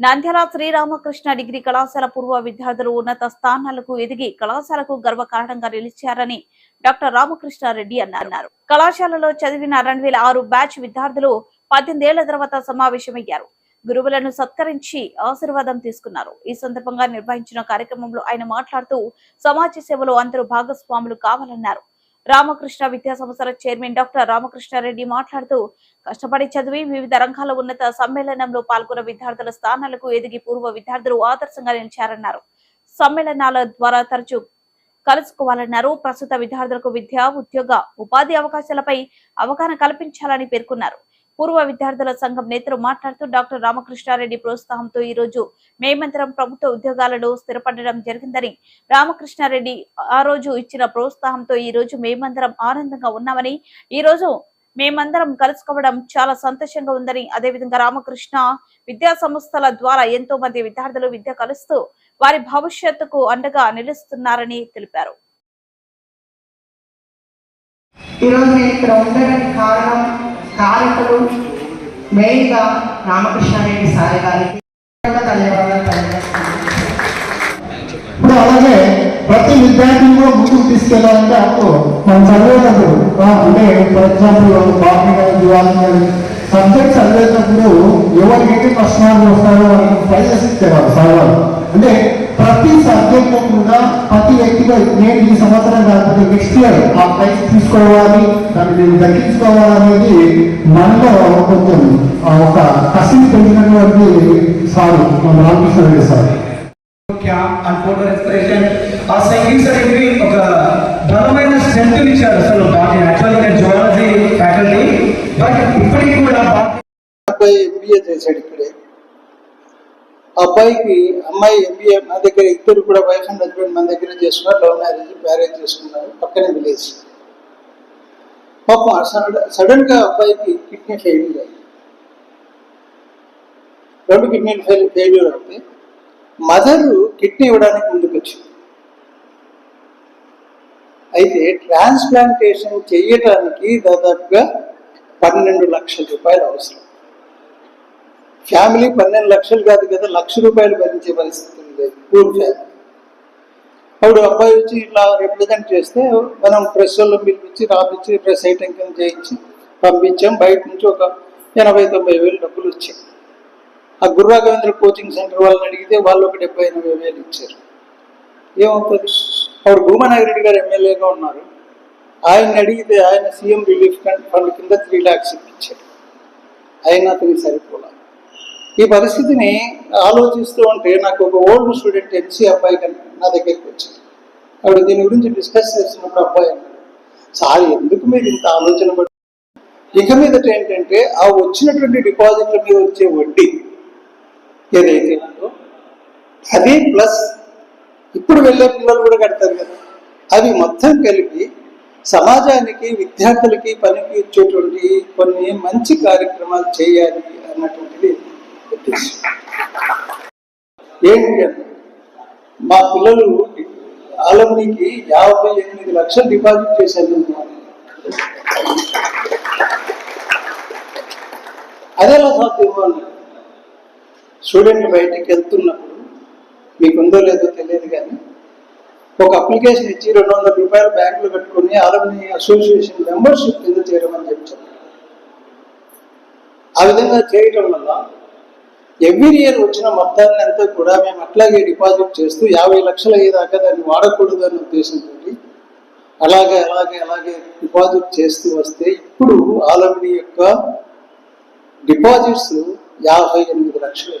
Nandyal Sri Ramakrishna degree కళాశాల పూర్వ విద్యార్థులు ఉన్నత స్థానాలకు ఎదిగి కళాశాలకు గర్వకారణంగా నిలిచారని డాక్టర్ రామకృష్ణారెడ్డి అన్నారు. కళాశాలలో చదివిన రెండు వేల ఆరు బ్యాచ్ విద్యార్థులు పద్దెనిమిదేళ్ళ తర్వాత సమావేశమయ్యారు. గురువులను సత్కరించి ఆశీర్వాదం తీసుకున్నారు. ఈ సందర్భంగా నిర్వహించిన కార్యక్రమంలో ఆయన మాట్లాడుతూ సమాజ సేవలో అందరూ భాగస్వాములు కావాలన్నారు. రామకృష్ణ విద్యా సంస్థల చైర్మన్ డాక్టర్ రామకృష్ణారెడ్డి మాట్లాడుతూ కష్టపడి చదివి వివిధ రంగాల ఉన్నత సమ్మేళనంలో పాల్గొన్న విద్యార్థుల స్థానాలకు ఎదిగి పూర్వ విద్యార్థులు ఆదర్శంగా నిలిచారన్నారు. సమ్మేళనాల ద్వారా తరచూ కలుసుకోవాలన్నారు. ప్రస్తుత విద్యార్థులకు విద్య ఉద్యోగ ఉపాధి అవకాశాలపై అవగాహన కల్పించాలని పేర్కొన్నారు. పూర్వ విద్యార్థుల సంఘం నేతలు మాట్లాడుతూ డాక్టర్ రామకృష్ణారెడ్డి ప్రోత్సాహంతో ఈ రోజు మేమంతరం ప్రభుత్వ ఉద్యోగాలలో స్థిరపడడం జరిగిందని రామకృష్ణారెడ్డి ఆ రోజు ఇచ్చిన ప్రోత్సాహంతో ఈ రోజు మేమందరం ఆనందంగా ఉన్నామని ఈ రోజు మేమందరం కలుసుకోవడం చాలా సంతోషంగా ఉందని అదేవిధంగా రామకృష్ణ విద్యా సంస్థల ద్వారా ఎంతో మంది విద్యార్థులు విద్య కలుస్తూ వారి భవిష్యత్తుకు అండగా నిలుస్తున్నారని తెలిపారు. ఈరోజు నేను ఇక్కడ ఉండడానికి కారణం కారకులు మెయిన్గా రామకృష్ణారెడ్డి సాయి గారికి ఇప్పుడు అలాగే ప్రతి విద్యార్థిని కూడా ముందుకు తీసుకెళ్ళాలంటే అప్పుడు మనం చదివేటప్పుడు అంటే ఫర్ ఎగ్జాంపుల్ బాటనీ కానీ జువాలజీ కానీ సబ్జెక్ట్ చదివేటప్పుడు ఎవరికైతే ఫస్ట్ మార్క్ వస్తారో వాళ్ళకి ప్రైజెస్ ఇచ్చేవారు సార్ వాళ్ళు. అంటే ప్రతి సబ్జెక్ట్ కూడా ప్రతి వ్యక్తిగా నేను ఈ సంవత్సరం కాకపోతే నెక్స్ట్ ఇయర్ ఆ ప్రైజ్ తీసుకోవాలి దాన్ని నేను దక్కించుకోవాలనేది మనలో కొంచెం ఆ, ఒక కసిని పెంచినటువంటి సార్ మన Ramakrishna Reddy sir. Photo inspiration ఆ ఒక బలమైన స్ట్రెంత్ ఇచ్చారు అసలు యాక్చువల్గా నేను జువాలజీ ఫ్యాకల్టీ బట్ ఇప్పటికి కూడా ఎంబీఏ చేశాడు ఆ అబ్బాయికి అమ్మాయి ఎంబీఏ నా దగ్గర ఇద్దరు కూడా వైఫ్ అండ్ హస్బెండ్ మన దగ్గర చేసుకున్నారు లవ్ మ్యారేజ్ మ్యారేజ్ చేసుకున్నారు పక్కనే విలేజ్ పాపం సడన్గా అబ్బాయికి కిడ్నీ ఫెయిల్యూర్ అయింది రెండు కిడ్నీ ఫెయిల్ ఫెయిల్యూర్ అయితే మదర్ కిడ్నీ ఇవ్వడానికి ముందుకు వచ్చింది. అయితే ట్రాన్స్ప్లాంటేషన్ చేయటానికి దాదాపుగా పన్నెండు లక్షల రూపాయలు అవసరం. ఫ్యామిలీ పన్నెండు లక్షలు కాదు కదా లక్ష రూపాయలు భరించే పరిస్థితి ఉంది. పూర్ ఫ్యామిలీ అప్పుడు అబ్బాయి వచ్చి ఇట్లా రిప్రజెంట్ చేస్తే మనం ప్రెస్ వాళ్ళు పిలిపించి రాపించి ప్రెస్ ఐటెం కింద చేయించి పంపించాం. బయట నుంచి ఒక ఎనభై తొంభై వేలు డబ్బులు వచ్చాయి. ఆ గుర్రా కోచింగ్ సెంటర్ వాళ్ళని అడిగితే వాళ్ళు ఒక డెబ్బై ఎనభై వేలు ఇచ్చారు. ఏమవుతుంది అప్పుడు భూమనాగిరెడ్డి గారు ఎమ్మెల్యేగా ఉన్నారు. ఆయన్ని అడిగితే ఆయన సీఎం రిలీఫ్ ఫండ్ ఫండ్ కింద త్రీ ల్యాక్స్ ఇప్పించారు. అయినా అతనికి సరిపోలా. ఈ పరిస్థితిని ఆలోచిస్తూ ఉంటే నాకు ఒక ఓల్డ్ స్టూడెంట్ ఎంసీ అబ్బాయి కనుక నా దగ్గరికి వచ్చింది ఆవిడ దీని గురించి డిస్కస్ చేస్తున్నప్పుడు అబ్బాయి సార్ ఎందుకు మీరు ఇంత ఆలోచన పడి ఇక మీదట ఏంటంటే ఆ వచ్చినటువంటి డిపాజిట్ల మీద వచ్చే వడ్డీ ఏదైతే ఉందో అది ప్లస్ ఇప్పుడు వెళ్ళే పిల్లలు కూడా కడతారు కదా. అవి మొత్తం కలిపి సమాజానికి విద్యార్థులకి పనికి ఇచ్చేటువంటి కొన్ని మంచి కార్యక్రమాలు చేయాలి అన్నటువంటిది ఉద్దేశం ఏంటి మా పిల్లలు ఆలమనికి యాభై ఎనిమిది లక్షలు డిపాజిట్ చేశారు. అదేలా సాధ్యం స్టూడెంట్ బయటికి వెళ్తున్నప్పుడు మీకు ఉందో లేదో తెలియదు కానీ ఒక అప్లికేషన్ ఇచ్చి రెండు వందల రూపాయలు బ్యాంకులో పెట్టుకుని ఆలమని అసోసియేషన్ మెంబర్షిప్ కింద చేరమని అని చెప్పారు. ఆ విధంగా చేయటం వల్ల ఎవ్రీ ఇయర్ వచ్చిన మొత్తాన్ని అంతా కూడా మేము అట్లాగే డిపాజిట్ చేస్తూ యాభై లక్షలు అయ్యేదాకా దాన్ని వాడకూడదు అనే ఉద్దేశంతో అలాగే అలాగే అలాగే డిపాజిట్ చేస్తూ వస్తే ఇప్పుడు ఆలమిని యొక్క డిపాజిట్స్ యాభై ఎనిమిది లక్షలు